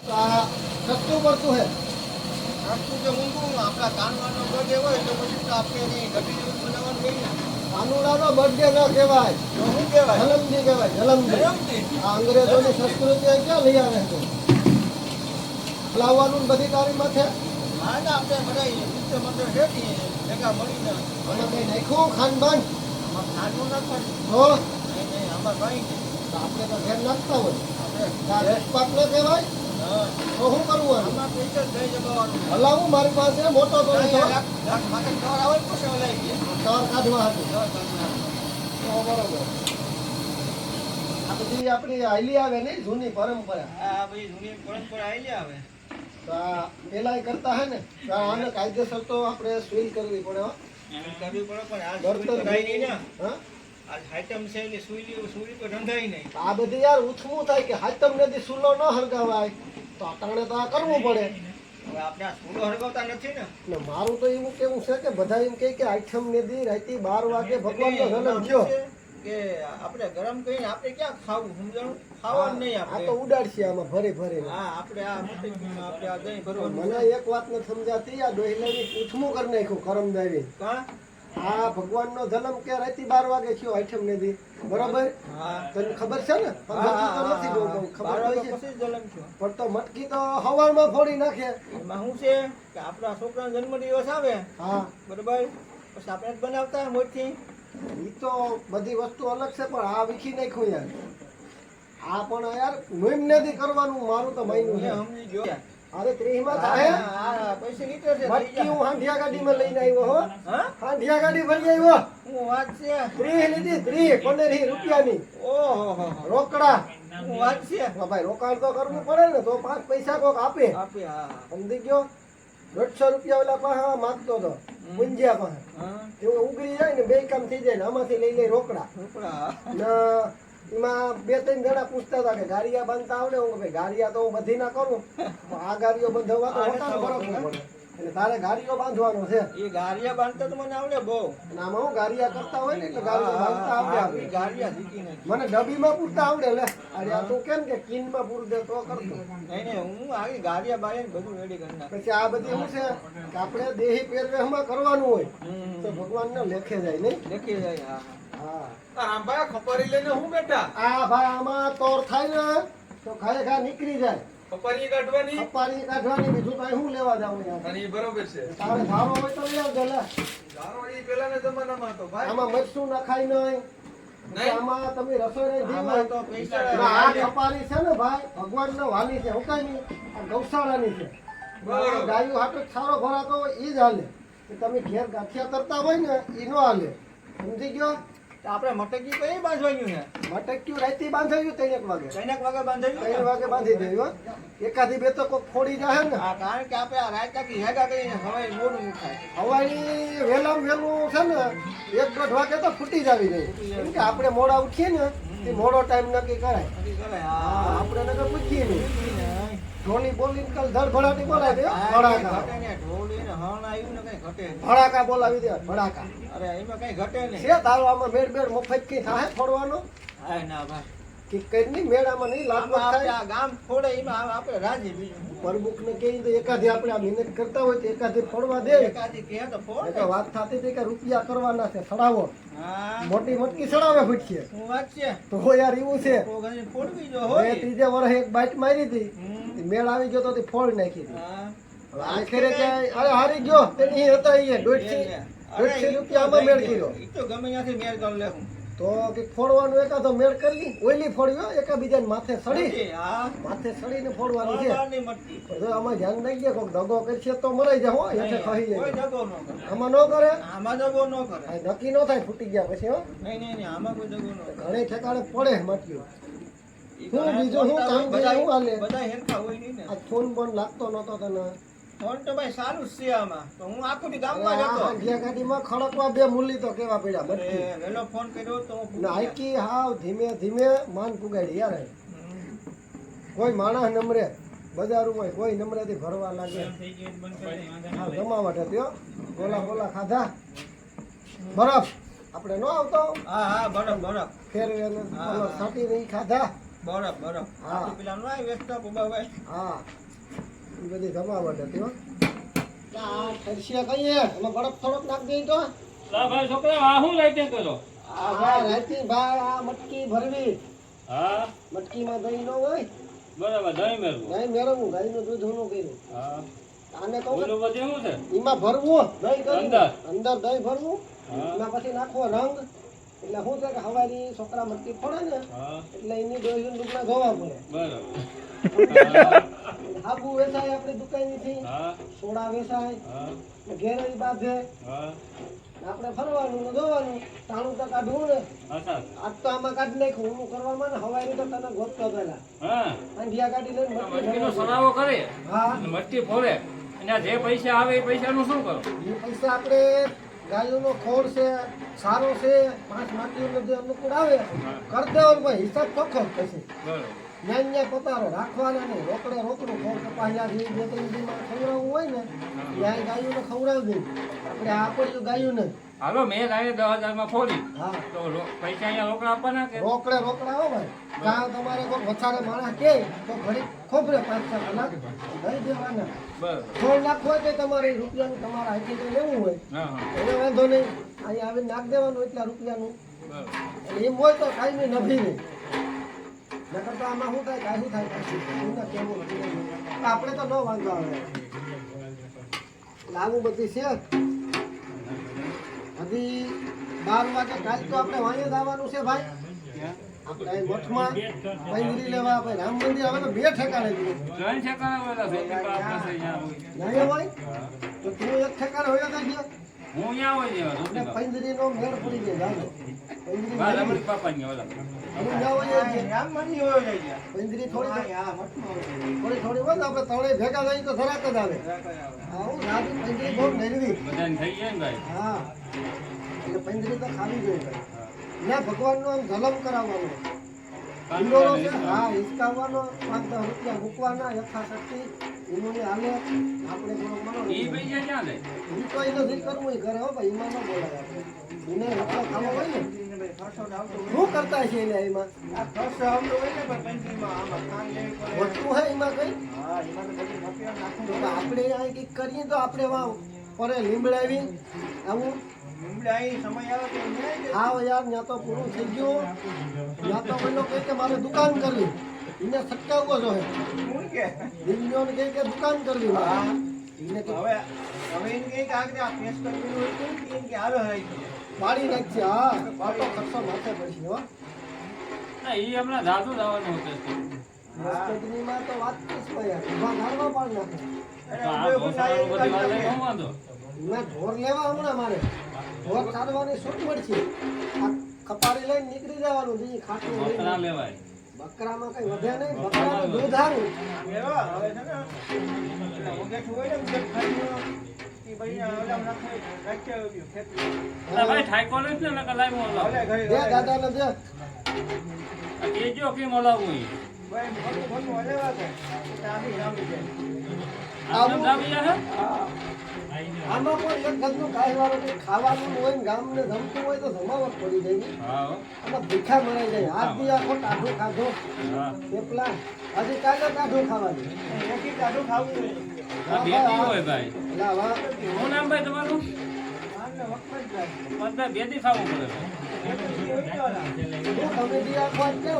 સસ્તું પડતું હે? આટલું જે ઊંઘું આપણા કાનવાનો બર્થડે હોય તો પછી આપણે કંઈ ઘટી જેવું બનાવવાનું નહીં કાનુડાનો બર્થડે ન કહેવાય. તો શું કહેવાય? જલમદી કહેવાય જલમદી આ અંગ્રેજોની સંસ્કૃતિ ક્યાં લઈ આવે છે? લાવવાનું બધી તારીખમાં છે? હા ને આપણે બધા મિત્ર મંત્ર હેઠી ભેગા મળીને. અને કઈ નાખ્યું ખાનબાન આમાં નાખવાનું નહીં આમાં કંઈ આપણે તો ઘેર નાખતા હોય. આપણે રસપાક ન કહેવાય? હા તો શું કરવું હલાવું મારી પાસે મોટો તો લાખ નથી હો. લાખ માથે કવર આવે ને પછી હલાવી દે. ટાવર કાઢવા હતું. બરોબર. આ બધી આપણી હાલી આવે ને જૂની પરંપરા. આ બધી જૂની પરંપરા આવેલી આવે. પેલા કરતા હે ને આને કાયદેસર તો આપણે સ્વીલ કરવી પડે. કરવી પડે પણ આ આઈટમ છે એટલે સુઈલી સુઈ તો રંધાય નહીં. આ બધી યાર ઉથમું થાય કે હાથમ નદી સુલો ન હરગાવાય તો અટાણે તો આ કરવું પડે. હવે આપણે આ સૂલો હરગાવતા નથી ને. ને મારું તો એવું કેવું છે કે બધા એમ કહે કે આઠમ ને દી રાતે બાર વાગે ભગવાનનો જન્મ થયો. શું કે આપણે ગરમ કરીને આપણે ક્યાં ખાવું સમજાણું? ખાવાનું નહીં આ તો ઉડાડશે આમાં ભરી ભરી. હા આપણે આ આપણે આ દહીં ભરવાનું મને એક વાત ન સમજાતી આ ડોહિલાની કરી નાખ્યું કરમદાવી કાં? આ ભગવાનનો જન્મ કે રાતી બાર વાગે થયો આઠમ નદી બરોબર? તને ખબર છે ને? નથી હોય છે. પણ તો મટકી તો હવારમાં ફોડી નાખે. એમાં શું છે કે આપણા છોકરાનો જન્મદિવસ આવે. હા. બરોબર? પછી આપણે બનાવતા મોટી ઈ તો બધી વસ્તુ અલગ છે પણ આ વીખી નાખ્યું યાર. આ પણ યાર નોઈમ નથી કરવાનું મારું તો મહિનું છે. સમજી ગયો. અરે ત્રીસમાં આ- થાય પૈસે લીટર છે મટકી. હું હાંડિયા ગાડીમાં લઈને આવ્યો હો. હાંડિયા ગાડી ભરી આવ્યો. હું વાત છે. ત્રીસ લીધી ત્રીસ પંદર રૂપિયાની. ઓહો હો હો. રોકડા. વાત છે. તો ભાઈ રોકાણ તો કરવું પડે ને તો પાંચ પૈસા કોક આપે. આપે હા સમજી ગયો? દોઢસો રૂપિયા ઓલા પાસે માગતો હતો મુંજિયા પાસે એવું ઉગરી જાય ને બે કામ થઈ જાય ને આમાંથી લઈ લઈ રોકડા. રોકડા એમાં બે ત્રણ જણા પૂછતા હતા કે ગાડિયા બાંધતા આવડે? હું ભાઈ ગાડિયા તો હું બધી ના કરું. આ ગાડીઓ બંધાવવા તો હોતા પડે. એટલે તારે ગાડીઓ બાંધવાનો છે. એ ગાડીયા બાંધતા તો મને આવડે બહુ. અને આમાં હું ગાડીયા કરતા હોય ને એટલે ગાડીઓ બાંધતા આવડે આપણે. એ ગારિયા શીખી નાખી. મને ડબીમાં પૂરતા આવડે લે. અરે આ તું કેમ કે કિનમાં પૂર દે તો કરતો નહીં નહીં હું આવી ગાડીયા બારિયા ને બધું રેડી કરી નાખ. પછી આ બધી શું છે કે આપણે દેહી પહેરવેશમાં કરવાનું હોય તો તો ભગવાનને લેખે જાય નહીં? લેખે જાય હા હા. રામભાઈ ખપરી લઈને હું બેઠા? આ ભાઈ આમાં તોર થાય ને તો ખરેખર ખા નીકળી જાય. ખપરી કાઢવાની? કપાની કાઢવાની બીજું કઈ હું લેવા જાવ યાર અને બરોબર છે. તારે ધારો હોય તો લઈ આવજો લે દારો ઈ પેલાના જમાનામાં તો ભાઈ. આમાં મરચું નખાય નહીં. આમાં તમે રસોઈ નહીં તો પૈસા આ કપારી છે ને ભાઈ ભગવાન નો વાલી છે હું કઈ નહીં. આ ગૌશાળાની છે. બરોબર. ગાયો હાટો સારો ભરાતો હોય એ જ હાલે. કે તમે ઘેર ગાંઠિયા કરતા હોય ને એ નો હાલે. સમજી ગયો? આપણે મટકી કઈ બાંધવાનું છે? મટક્યું રાતે બાંધાવ્યું ત્રણ એક વાગે. કઈનાક વાગે બાંધાયું? ત્રણ વાગે બાંધી દેવું એકાદી બે તો કોક ફોડી જાય ને. હા કારણ કે આપણે આ રાયતા કી હેગા કરીને હવાઈ મોડું ઉઠાય. હવાઈ વહેલામ વહેલું છે ને એક દોઢ વાગે તો ફૂટી જાવી જાય. કેમ કે આપણે મોડા ઉઠીએ ને એ મોડો ટાઈમ નક્કી કરાય. આપણે નક્કી પૂછીએ નહીં. ધોની બોલીને કાલ ધડભડાટી બોલાવી દે ભડાકા. ઢોલી ને હણ આવ્યું ને કઈ ઘટે ભડાકા બોલાવી દે ભડાકા. અરે એમાં કઈ ઘટે નહીં. છે તારો આમાં મેળ મેળ મફત કઈ થાય ફોડવાનો? હા ના ભાઈ. કે કઈ નહીં મેળામાં નહીં લાભ થાય. આ ગામ ફોડે એમાં આપણે રાજી બીજું પરમુખ ને કહી તો એકાદી આપણે આ મહેનત કરતા હોય તો એકાદી ફોડવા દે. એકાદી કે તો ફોડ. તો વાત થતી હતી કે રૂપિયા કરવાના છે સડાવો. મોટી મટકી સડાવે ફૂટશે શું વાત છે? તો યાર એવું છે. ફોડવી જો હોય. ત્રીજે વર્ષે એક બાઈટ મારી હતી. હમ. તે મેળ આવી ગયો તો ફોડ નાખી હતી. આખરે અરે હારી ગયો તેની હતા અહીંયા દોઢસી અરે, દોઢસી રૂપિયામાં મેળ કર્યો. તો ગમે ત્યાંથી મેળ કરી લે તો કે ફોડવાનું એકાદો મેળ કરી ઓઈલી ફોડ્યો એકાબીજાને માથે સડી. માથે સડીને ફોડવાનું છે. તો આમાં ધ્યાન નહીં ગયા કોઈક દગો કરશે તો મરાઈ જાવ એટલે કહી જાય. આમાં ન કરે? આમાં દગો ન કરે. નક્કી ન થાય ફૂટી ગયા પછી હો. નહીં નહીં આમાં કોઈ દગો ન ઘણે ઠેકાણે પડે મટ્યું હું બીજો હું કામ છે, હું હાલે? બધા હેરખા હોય નહીં ને. આ ફોન બોન લાગતો નતો તને? ફોન તો ભાઈ સારું છે આમાં. તો હું આખું દી ગામમાં જ હતો ગાડીમાં ખડકવા બે મૂલી તો કેવા પડ્યા અરે, મટકી ફોન કર્યો તો હું ને પૂછી આઈકી હાવ ધીમે ધીમે માન પુગાડી યાર કોઈ માણસ નમરે બજારોમાં કોઈ નમરેથી ભરવા લાગે. હા, જમાવટ હતી ગોલા ગોલા ખાધા. બરફ. આપણે ન આવતો. હા હા બરફ બરફ. ફેરવે ને હા. ઓલો છાંટીને ઈ ખાધા. બરફ બરફ. હા. પેલા નો આવે વેચતા પબાભાઈ હા. એ બધી જમાવટ હતી હો. આ ફરશિયા કહીએ એમાં બરફ થોડોક નાખ દઈ તો. લા ભાઈ છોકરા આ શું લાઈટિંગ કરો? આ ભાઈ રાતી ભાઈ આ મટકી ભરવી. હા? મટકીમાં દહીં ન હોય. બરાબર દહીં મેળવું. દહીં મેળવવું ગાયનું દૂધ ઊનું કર્યું. હા. આને કહું ઓલું શું છે? એમાં ભરવું દહીં? અંદર? દહીં ભરવું. એમાં પછી નાખવો રંગ. એટલે શું છે કે હવારી છોકરા મટકી ફોડે ને એટલે એની ડોહીનું ડુબલા ધોવા પડે. બરાબર. હાબુ વેચાય આપણી દુકાનેથી થી સોડા વેચાય ઘેરી બાંધે. આપણે ફરવાનું ને ધોવાનું તાણું તો કાઢવું ને. આજ તો આમાં કાઢી નાખ્યું હું કરવામાં ને હવાઈ તો તને ગોતતો પેલા હા. અંધિયા કાઢી લઈને મટકીનો સરાવો કરે હા. મટકી ફોડે. અને જે પૈસા આવે એ પૈસાનું શું કરો? એ પૈસા આપણે ગાયોનો ખોળ છે સારો છે પાંચ માટીઓનો જે અનુકૂળ આવે કરી દેવાનું ભાઈ હિસાબ ચોખ્ખો જ બરાબર. ન્યા ન્યા પતારો રાખવાના નહીં. રોકડે રોકડું ખોળ કપાસિયાથી બે ત્રણ ખવડાવવું હોય ને ત્યાં ગાયોને ખવડાવી દે. આપણે આ પડ્યું ગાયું ને હાલો મેં લાવી દસ હજારમાં ફોડી હા. તો પૈસા અહીંયા રોકડા આપવાના કે? રોકડે રોકડા હો ભાઈ. કાં તમારે કોઈ વછારે માણસ કે તો ઘડી ખોબરે પાંચ છ કલાક દઈ દેવાના. નાખવો હોય કે તમારે રૂપિયાનું તમારા હાથી લેવું હોય. એને વાંધો નહીં. અહીંયા આવીને નાખ દેવાનું એટલા રૂપિયાનું. એમ હોય તો કાંઈ નહીં નભી નહીં નકર તો આમાં શું થાય? કાંઈ શું થાય કહેવું આપણે તો ન વાંધો આવે. લાવું બધી છે હજી બાર વાગે કાલ તો આપણે જ આવવાનું છે ભાઈ. આપણે મઠમાં પૈંદરી લેવા આપણે રામ મંદિર હવે તો બે ઠેકાણે ત્રણ ઠેકાણે હોય. નહીં હોય? તો તું એક ઠેકાણે હોય તો હું અહીંયા હોય દેવા એટલે રોટીમાં. પૈંદરીનો મેળ પડી જાય જાજો બા. રમણી પાપાની ઓલા. અમે ના હોઈએ છીએ. રામ મંદિર હોય જાય છે. થોડી હા, થોડી થોડી હોય આપણે ત્રણેય ભેગા થઈ તો ખરાક જ આવે આવું રાજી પૈંદરી બહુ મેળવી બધાને થઈ જાય ને ભાઈ હા એટલે પંજરી તો ખાવી જોઈએ ભાઈ ના ભગવાનનો આમ જલમ કરાવવાનો હિંડોળો છે હા હિસકાવવાનો પાંચ દસ રૂપિયા મૂકવાના યથાશક્તિ ઈમોની હાલે. આપણે થોડો મનો ઈ પૈસા ક્યાં લે? ઈ તો એ નથી કરવું ઈ ઘરે હો ભાઈ એમાં ન બોલાય ખાવો હોય ને. શું કરતા છે એને એમાં? આ ફરસાણ આવતો હોય ને આમાં વસ્તુ હે એમાં કઈ? હા, એમાં તો બધું. આપણે અહીં કંઈક કરીએ તો આપણે વાવ. પરે લીમડાવી આવું આવે તો ન્યાય દે. આવ યાર ત્યાં તો પૂરું થઈ ગયું. ત્યાં તો પેલો કહે કે મારે દુકાન કરવી. એને સટકાવવો જોઈએ દિલ્હીઓને કહે કે દુકાન કરવી. એને હવે હવે એને કહે કે આગળ આ પેસ્ટ કરવી હોય તો એને કે હાલો હરાઈ પાડી નાખશે હા. પાટો ખર્ચો માથે પડશે હો. ના, હમણાં જાદુ લાવવાનું હતું. મસ્તગીરીમાં તો વાત જ ભાઈ. નારવા પાડી નાખે. ઊભો બધી વાત નહીં વાંધો. મેં ઢોર લેવા હમણાં મારે. ઢોર કાઢવાની છૂટ મળશે. આ કપાળી લઈને નીકળી જવાનું બીજી ખાટું બકરા. લેવાય. બકરામાં કઈ વધે નહીં બકરાનું દૂધ સારું એવા હવે છે ને પેલા ઉગેઠું આમ પણ એક ઘરનું કાંઈ ખાવાનું હોય ને ગામને જમતું હોય તો જમાવટ પડી જાય ને. હા હો. આમાં ભૂખા મરાઈ જાય. હાથ દી આખો થેપલા. ખાવાનું. એકી કાઢું ખાવું જોઈએ. આ બે દી હોય ભાઈ. શું નામ ભાઈ તમારું? આમને વખત જ જાય. બધા બે દી ખાવું પડે.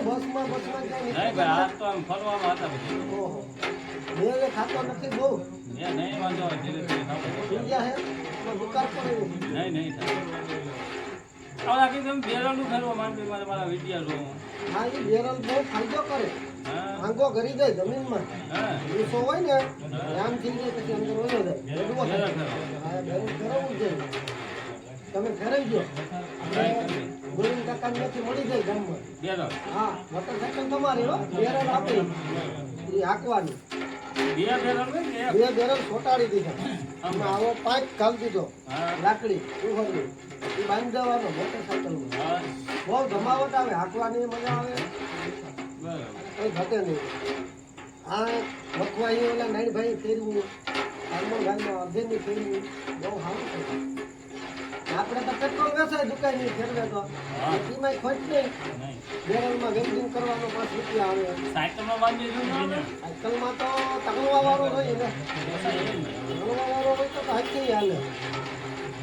બસમાં બસમાં ફરવામાં હતા ખાતો નથી બહુ. મેં નહીં વાંધો આવે ધીરે ધીરે ખાવું થઈ ગયા હે તો દુકાન પર એવું. નહીં નહીં હવે આખી તમે બેરલનું ફેરવા માંડવી મારે મારા વીડિયો જોવું. હા એ બેરલ બહુ ફાયદો કરે. આંગો ઘરી જાય જમીનમાં. હા. હોય ને આમ થઈ જાય પછી અંદર વયો જાય. એડવો થાય. બેરલ ફેરવા. હા, બેરલ ફેરવવું જોઈએ. તમે ફેરવી દો. ગોવિંદ કાકા ત્યાંથી મળી જાય ગામમાં. હા તમારી હો. બેરલ આપી. એ હાંકવાની. બે બેરલ છોટાડી દીધા. આમાં આવો પાંચ કામ દીધો. લાકડી ઉભરવી એ બાંધી દેવાનો મોટરસાયકલ બહુ જમાવટ આવે હાંકવાની મજા આવે. કઈ ઘટે નહીં. આ મખવાઈ ઓલા નાઈનભાઈ ફેરવું હાર્મોન ગામમાં અર્ધેની ફેરવું બહુ સારું છે આપણે તો પેટ્રોલ વેચાય દુકાનની ફેરવે તો એમાં ખોટ નહીં. નહીં. બેરલમાં વેલ્ડિંગ કરવાનો પાંચ રૂપિયા આવે. સાયકલમાં તો તગડવા વાળો હોય ને. તગડવા વાળો હોય તો હાથ હાથથી હાલે.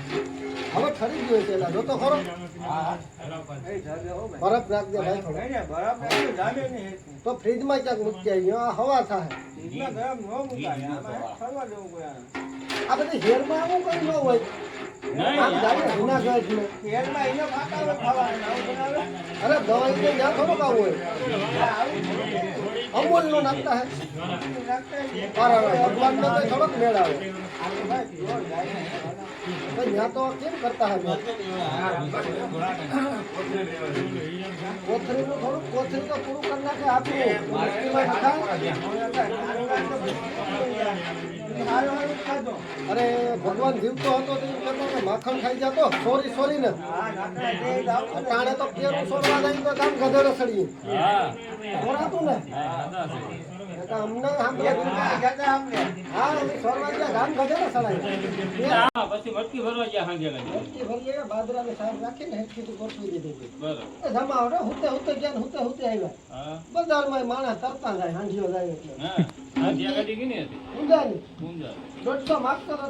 હવે ઠરી ગયો છે એલા જોતો ખરો. બરફ રાખ દે ભાઈ. થોડો. બરફ જામે નહીં. તો ફ્રીજમાં ક્યાંક મૂકી આવી આ હવા થાય. ફ્રીજમાં ગરમ ન મુકાય. આમાં ફરવા જવું પડે આ બધી હેરમાં આવું કઈ ન હોય? અરે દવાઈ તો ત્યાં થોડુંક આવું હોય. અમૂલ નો નાખતા હે? ભગવાન નો તો થોડોક મેળ આવે. તો ને. ત્યાં કેમ કરતા હે કોથળીનું થોડુંક કોથળી તો પૂરું કરી નાખે આપણું મસ્તીમાં નખાય. હારું હારું ખાધો. અરે ભગવાન જીવતો હતો તો કહેતો કે માખણ ખાઈ જતો. સોરી સોરી ને. ને. ટાણે તો કેરું સોરવા જાય તો કામ ગધેડો સડી હા સોરાતું ને? અમને. હા સોરવા ગયા ગામ ગધેડો સડાય. પછી મટકી ભરવા ગયા ભરીએ બાજરાને સાહેબ રાખીને હેઠી ગોઠવી દીધી. બરોબર. હો, હુતે હુતે ગયા ને હુતે હુતે આવ્યા. હા. બજારમાં માણસ તરતા જાય હાંજીઓ જાય એટલે. હા હા ને ઊંઝા દોઢસો માગતો ને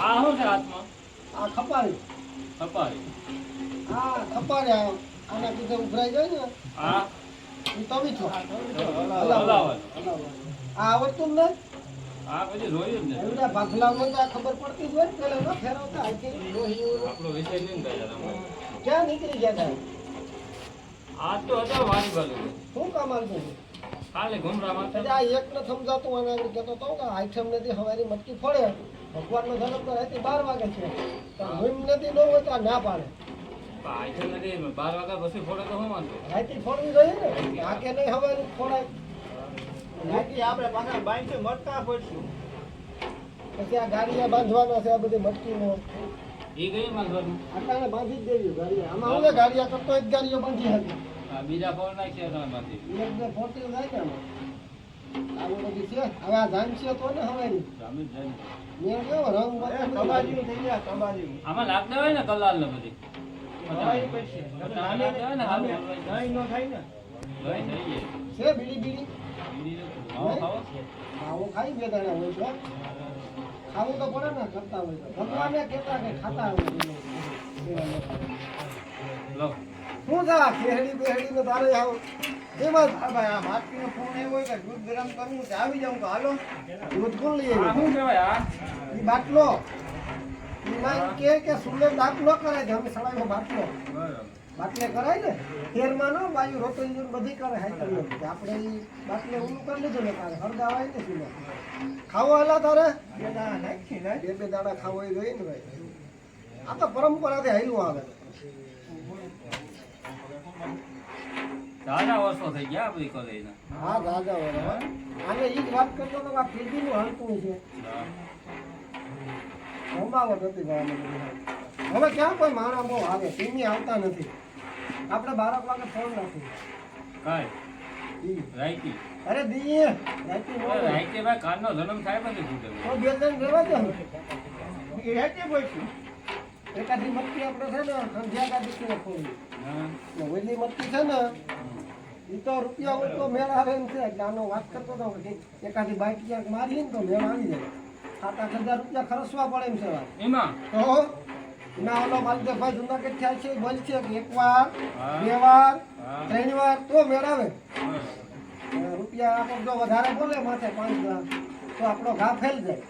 આ શું આ ખપારી ખપારી આના કીધે ઉભરાઈ જાય ને એ તવી છો. આ આવડતું જ આ પછી જોયું જ ને. ને ભાખલામાં તો આ ખબર પડતી હોય ને પેલા ન ફેરવતા આખી લોહી આપણો વિષય નહીં ગયા ક્યાં નીકળી ગયા તા? આ તો હતા વારી બાજુ શું કામ આવતું કાલે ઘુમરામાં એટલે આ એક ને સમજાતું આગળ કહેતો તો કે આઈટમ નથી હવારી મટકી ફળે. ભગવાનનો જન્મ તો રાતે બાર વાગે છે. તો હુમ નથી ન હોય તો ના પાડે. આઈટમ નથી બાર વાગ્યા પછી ફોડે તો શું વાંધો રાતે ફોડવી જોઈએ ને. આ કે નહીં હવારી ફોડાય આપણે પાછા બાંધી મટકા પડશું. પછી આ ગાડીયા બાંધવાના છે આ બધી મટકીનો. એ ગઈ બાંધવાનું? આટાને બાંધી જ દેવી ગાડીયા આમાં હું ગાડીયા કરતો એક ગાડીઓ બાંધી હતી. આ બીજા ફોડ નાખ્યા તમે બાંધી એક બે આવું બધી છે. હવે આ છે તો ને હવારી જામી કેવો રંગ એ થઈ ગયા, કબાડીયું. આમાં લાગ દેવાય ને કલાલ ને બધી. છે બીડી બીડી? ખાવો ખાઈ બે દાણા હોય છે ખાવું તો પડે ને કરતા હોય તો. ભગવાને કહેતા કે ખાતા હોય શું થા આ ખેહડી બેહડી ને તારે આવ? એમાં ભાઈ, આ માટીનો ફોન એવો હોય કે દૂધ ગરમ કરવું છે, આવી જાઉં તો હાલો. દૂધ કોણ લઈ આ આવ્યું શું કહેવાય આ? ઈ બાટલો. એમાં કે કે સુલે દાખલો કરાય કે અમે સળાઈનો બાટલો. બાટલે કરાય ને? તેરમાં નો બાજુ રોટલી ને બધી કરે હાઈ કરી આપણે ઈ બાટલે ઉલું કરી લીધું ને તારે હોય ને શું ખાવો હલા તારે? બે નાખી ને. બે બે દાડા ખાવો એ જોઈએ ને ભાઈ. આ તો પરંપરાથી હાલ્યું આવે. દાદા વર્ષો થઈ ગયા બધી કોલેજના હા દાદા બરાબર આને ઈ જ વાત કરતો તો કે આ હાલતું છે. સંભાવત હતી ભાઈ હવે ક્યાં કોઈ માણસ બહુ આવે ટીમી આવતા નથી. આપણે બારક વાગે ફોન નાખી કઈ. રાઈતી અરે દી. આવે. રાઈતી ભાઈ કાનનો જન્મ થાય પછી ફૂટે તો બે જણ રહેવા દે. એ હેઠે પડશું. એકાદી મટકી આપણે છે ને સંધ્યા કાદી કે ફોન. હા. ઓલી મટકી છે ને ઈ તો રૂપિયા હોય તો મેળ આવે એમ છે. એટલે આનો વાત કરતો હતો કે એકાદી બાઈક ક્યાંક મારી ને તો મેળ આવી જાય. સાત આઠ હજાર રૂપિયા ખર્ચવા પડે એમ છે. એમાં? તો એના ઓલો માલદેવભાઈ જુનાગઢ થયા છે બોલ છે એક વાર બે વાર ત્રણ વાર તો મેળ આવે બરોબર. અને રૂપિયા આપણે જો વધારે બોલે માથે પાંચ તો આપણો ઘા ફેલ જાય.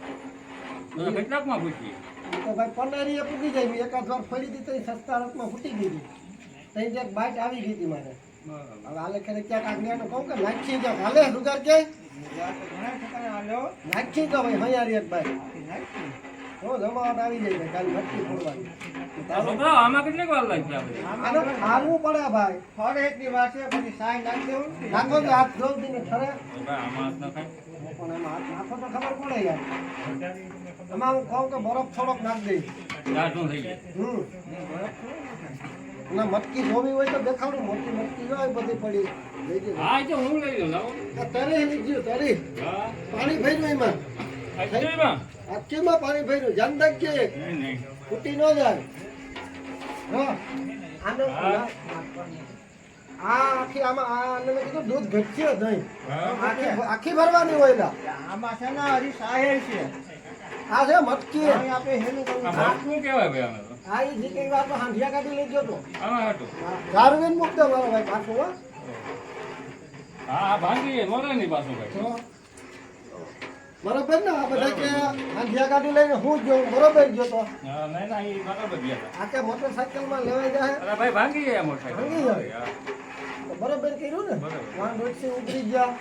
તો કેટલાકમાં પૂછીએ તો ભાઈ પંડરીએ પૂગી જાય. એકાદ વાર ફરી દીધી સસ્તા રથમાં ફૂટી ગઈ તઈ જે બાઈટ આવી ગઈ હતી મારે. હવે હાલે ખેરે ક્યાંક આજ્ઞાનું કહું કે નાખી દો હાલે રૂગાર કે. નાખી દો ભાઈ હૈયારી એક ભાઈ નાખી. તો જમાવટ આવી જાય ભાઈ કાલે ફોડવાની. આ આમાં કેટલીક વાર લાગી આપણે આને હાલવું પડે ભાઈ. ફરે એટલી વાર છે, પછી સાંઈ નાખી દેવું નાખો તો હાથ જોઈ દઈને ઠરે ભાઈ આમાં હાથ નખાય પણ એમાં હાથ નાખો તો ખબર પડે યાર. એમાં હું કહું કે બરફ થોડોક નાખ થઈ જાય. હમ. ના મટકી જોવી હોય તો દેખાડું. મોટી મટકી હોય બધી પડી. લઈ. હા લઈ લઉં તરી લીધું તરી. પાણી ભર્યું એમાં? આખીમાં પાણી ભર્યું? નહીં નહીં ફૂટી ન જાય. આ આખી આમાં આ આને મેં કીધું દૂધ ઘટશે નહીં. આખી આખી ભરવાની હોય લા. આમાં છે ને હરી સાહેલ છે. આ છે મટકી. આપણે હેલું કરવું આ કહેવાય ભાઈ અમે આ ઈ જે વાત હાંડિયા કાઢી લઈ તો. આમાં હાટું. ઝારવીન મૂક મારો ભાઈ પાછું હો. ભાંગી મોરે ની પાછું ભાઈ. તો બરોબર ને? આ બધા કે આંધિયા કાઢી લઈને હું જ જોઉં બરોબર જો તો? ના ના એ બરાબર ગયા આ કે મોટરસાઇકલમાં લેવાય જાય અરે ભાઈ ભાંગી ગયા મોટરસાઇકલ ભાંગી ગયા? બરોબર કર્યું ને? બરોબર. રોડથી ઉતરી ગયા.